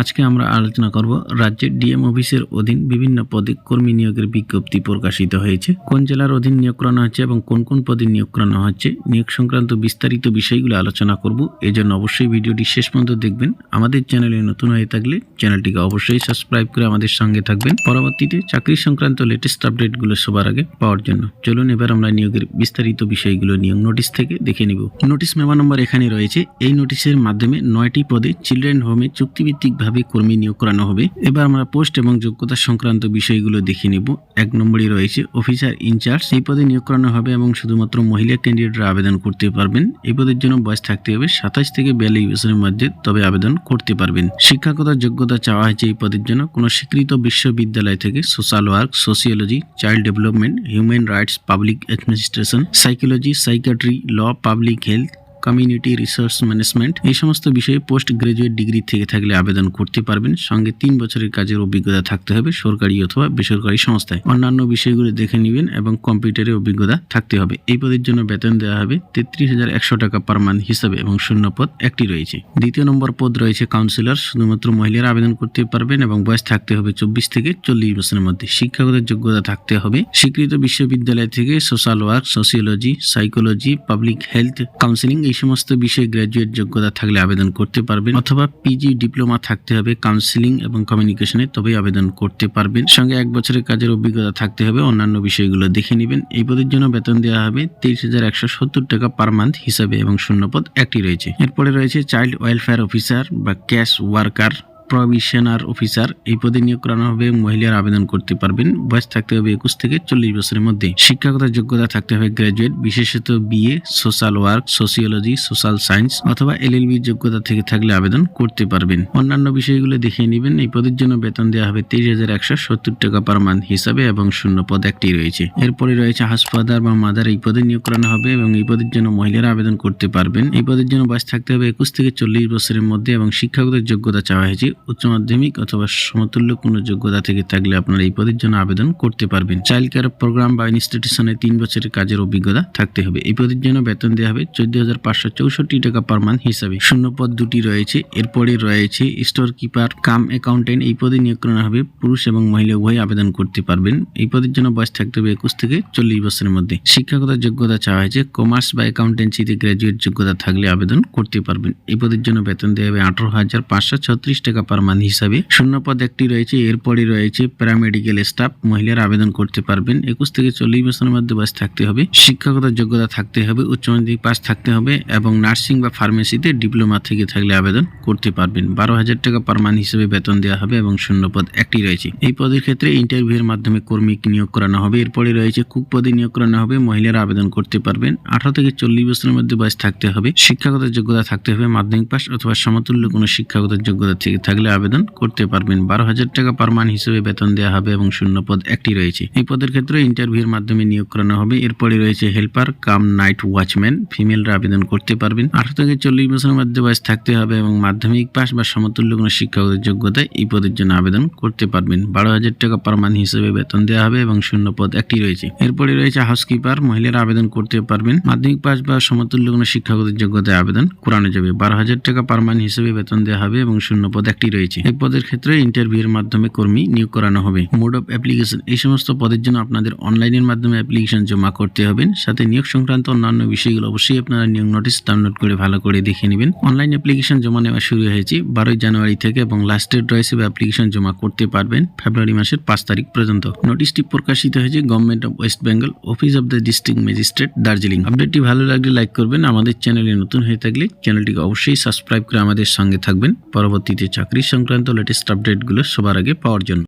আজকে আমরা আলোচনা করব রাজ্যের ডিএম অফিসের অধীন বিভিন্ন পদে কর্মী নিয়োগের বিজ্ঞপ্তি প্রকাশিত হয়েছে। কোন জেলার অধীন নিয়োগ করানো হচ্ছে এবং কোন কোন পদে নিয়োগ করানো হচ্ছে, নিয়োগ সংক্রান্ত বিস্তারিত বিষয়গুলো আলোচনা করব। এজন্য অবশ্যই ভিডিওটি শেষ পর্যন্ত দেখবেন। আমাদের চ্যানেলে নতুন হয়ে থাকলে চ্যানেলটিকে অবশ্যই সাবস্ক্রাইব করে আমাদের সঙ্গে থাকবেন। পরবর্তীতে চাকরি সংক্রান্ত লেটেস্ট আপডেটগুলো সবার আগে পাওয়ার জন্য। চলুন এবার আমরা নিয়োগের বিস্তারিত বিষয়গুলো নিয়োগ নোটিশ থেকে দেখে নিব। নোটিশ মেমা নম্বর এখানে রয়েছে। এই নোটিশের মাধ্যমে নয়টি পদে চিলড্রেন হোমে চুক্তিভিত্তিকভাবে কর্মী নিয়োগ করানো হবে। এবার আমরা পোস্ট এবং যোগ্যতা সংক্রান্ত বিষয়গুলো দেখে নিব। এক নম্বরই রয়েছে অফিসার ইনচার্জ এই পদে নিয়োগ করানো হবে এবং শুধুমাত্র মহিলা ক্যান্ডিডেটরা আবেদন করতে পারবেন। এই পদের জন্য বয়স থাকতে হবে সাতাশ থেকে বিয়াল্লিশ বছরের মধ্যে, তবে আবেদন করতে পারবেন। শিক্ষাগত যোগ্যতা চাওয়া হয়েছে এই পদের জন্য কোনো স্বীকৃত বিশ্ববিদ্যালয় থেকে social work sociology child development human rights public administration psychology psychiatry law public health community resource management এই সমস্ত বিষয়ে পোস্ট গ্রাজুয়েট ডিগ্রি থেকে থাকলে আবেদন করতে পারবেন। সঙ্গে তিন বছরের কাজের অভিজ্ঞতা থাকতে হবে, সরকারি অথবা বেসরকারি সংস্থায়। অন্যান্য বিষয়গুলো দেখে নেবেন এবং কম্পিউটারের অভিজ্ঞতা থাকতে হবে। এই পদের জন্য বেতন দেওয়া হবে তেত্রিশ হাজার একশো টাকা পার মান্থ হিসাবে এবং শূন্য পদ একটি রয়েছে। দ্বিতীয় নম্বর পদ রয়েছে কাউন্সিলর শুধুমাত্র মহিলারা আবেদন করতে পারবেন এবং বয়স থাকতে হবে চব্বিশ থেকে চল্লিশ বছরের মধ্যে। শিক্ষাগত যোগ্যতা থাকতে হবে। স্বীকৃত বিশ্ববিদ্যালয় থেকে social work sociology psychology public health counselling এই সমস্ত বিষয়ে গ্র্যাজুয়েট যোগ্যতা থাকলে আবেদন করতে পারবেন অথবা পিজি ডিপ্লোমা থাকতে হবে কাউন্সিলিং এবং কমিউনিকেশনে তবেই আবেদন করতে পারবেন। সঙ্গে এক বছরের কাজের অভিজ্ঞতা থাকতে হবে, অন্যান্য বিষয়গুলো দেখে নেবেন। এই পদের জন্য বেতন দেওয়া হবে তেইশ হাজার একশো সত্তর টাকা পার মান্থ হিসাবে এবং শূন্যপদ একটি রয়েছে। এরপরে রয়েছে চাইল্ড ওয়েলফেয়ার অফিসার বা ক্যাশ ওয়ার্কার প্রভিশনার অফিসার, এই পদে নিয়োগ করানো হবে, মহিলারা আবেদন করতে পারবেন। বয়স থাকতে হবে একুশ থেকে চল্লিশ বছরের মধ্যে। শিক্ষাগত যোগ্যতা থাকতে হবে গ্রাজুয়েট, বিশেষত BA, social work, sociology, social science অথবা এলএলবি যোগ্যতা থেকে থাকলে আবেদন করতে পারবেন। অন্যান্য বিষয়গুলো দেখে নেবেন। এই পদের জন্য বেতন দেওয়া হবে তেইশ হাজার একশো সত্তর টাকা পার মান্থ হিসাবে এবং শূন্য পদ একটি রয়েছে। এরপরে রয়েছে হাসপাতাল বা মাদার। এই পদে নিয়োগ করানো হবে এবং এই পদের জন্য মহিলারা আবেদন করতে পারবেন। এই পদের জন্য বয়স থাকতে হবে একুশ থেকে চল্লিশ বছরের মধ্যে এবং শিক্ষাগত যোগ্যতা চাওয়া হয়েছে উচ্চ মাধ্যমিক অথবা সমতুল্য কোনো যোগ্যতা থেকে থাকলে আপনারা এই পদের জন্য আবেদন করতে পারবেন। চাইল্ড কেয়ার প্রোগ্রাম বা ইনস্টিটিউশনে তিন বছরের কাজের অভিজ্ঞতা থাকতে হবে। এই পদের জন্য বেতন দেওয়া হবে চোদ্দ হাজার পাঁচশো চৌষট্টি টাকা পার মান্থ হিসাবে। শূন্য পদ দুটি রয়েছে। এরপরে রয়েছে স্টোর কিপার কাম অ্যাকাউন্টেন্ট এই পদে নিয়োগ করানো হবে পুরুষ এবং মহিলা উভয় আবেদন করতে পারবেন। এই পদের জন্য বয়স থাকতে হবে একুশ থেকে চল্লিশ বছরের মধ্যে। শিক্ষাগত যোগ্যতা চাওয়া হয়েছে। কমার্স বা অ্যাকাউন্টেন্সিতে গ্র্যাজুয়েট যোগ্যতা থাকলে আবেদন করতে পারবেন। এই পদের জন্য বেতন দেওয়া হবে আঠারো হাজার পাঁচশো ছত্রিশ টাকা পার মান্থ হিসাবে। শূন্য পদ একটি রয়েছে এরপরে রয়েছে প্যারামেডিক্যাল স্টাফ। মহিলারা আবেদন করতে পারবেন। একুশ থেকে চল্লিশ বছরের মধ্যে বয়স থাকতে হবে। শিক্ষাগত যোগ্যতা থাকতে হবে, উচ্চ মাধ্যমিক পাস থাকতে হবে এবং নার্সিং বা ফার্মেসিতে ডিপ্লোমা থেকে থাকলে আবেদন করতে পারবেন। বারো হাজার টাকা পারমান হিসেবে বেতন দেওয়া হবে এবং শূন্য পদ একটি রয়েছে। এই পদের ক্ষেত্রে ইন্টারভিউয়ের মাধ্যমে কর্মী নিয়োগ করানো হবে। এরপরে রয়েছে কুক পদে নিয়োগ করানো হবে। মহিলারা আবেদন করতে পারবেন। আঠারো থেকে চল্লিশ বছরের মধ্যে বয়স থাকতে হবে। শিক্ষাগত যোগ্যতা থাকতে হবে। মাধ্যমিক পাস অথবা সমতুল্য কোনো শিক্ষাগত যোগ্যতা থেকে থাকলে আবেদন করতে পারবেন। বারো হাজার টাকা পার মান হিসেবে বেতন দেওয়া হবে এবং শূন্য পদ একটি রয়েছে। এই পদের ক্ষেত্রে ইন্টারভিউর মাধ্যমে নিয়োগ করানো হবে। এরপরে রয়েছে হেল্পার, কাম নাইট ওয়াচম্যান। ফিমেলরা আবেদন করতে পারবেন। আঠারো থেকে চল্লিশ বছরের মধ্যে বয়স থাকতে হবে এবং মাধ্যমিক পাস বা সমতুল্য কোনো শিক্ষাগত যোগ্যতায় এই পদের জন্য আবেদন করতে পারবেন। বারো হাজার টাকা পার মান হিসেবে বেতন দেওয়া হবে এবং শূন্য পদ একটি রয়েছে। এরপরে রয়েছে হাউসকিপার মহিলারা আবেদন করতে পারবেন। মাধ্যমিক পাস বা সমতুল্য কোনো শিক্ষাগত যোগ্যতায় আবেদন করানো যাবে। বারো হাজার টাকা পার মান হিসেবে বেতন দেওয়া হবে এবং শূন্য পদ একটি রয়েছে। এক পদের ক্ষেত্রে ইন্টারভিউর মাধ্যমে কর্মী নিয়োগ করানো হবে। মোড অফ অ্যাপ্লিকেশন এই সমস্ত পদের জন্য আপনাদের অনলাইনের মাধ্যমে অ্যাপ্লিকেশন জমা করতে হবে। সাথে নিয়োগ সংক্রান্ত অন্যান্য বিষয়গুলো অবশ্যই আপনারা নিয়োগ নোটিশ ডাউনলোড করে ভালো করে দেখে নেবেন। অনলাইন অ্যাপ্লিকেশন জমা নেওয়া শুরু হয়েছে বারোই জানুয়ারি থেকে এবং লাস্ট ডেট রয়েছে অ্যাপ্লিকেশন জমা করতে পারবেন ফেব্রুয়ারি মাসের পাঁচ তারিখ পর্যন্ত। নোটিশটি প্রকাশিত হয়েছে government of West Bengal office of the district magistrate Darjeeling আপডেটটি ভালো লাগলে লাইক করবেন। আমাদের চ্যানেলে নতুন হয়ে থাকলে চ্যানেলটিকে অবশ্যই সাবস্ক্রাইব করে আমাদের সঙ্গে থাকবেন। পরবর্তীতে চাকরি সংক্রান্ত লেটেস্ট আপডেটগুলো সবার আগে পাওয়ার জন্য।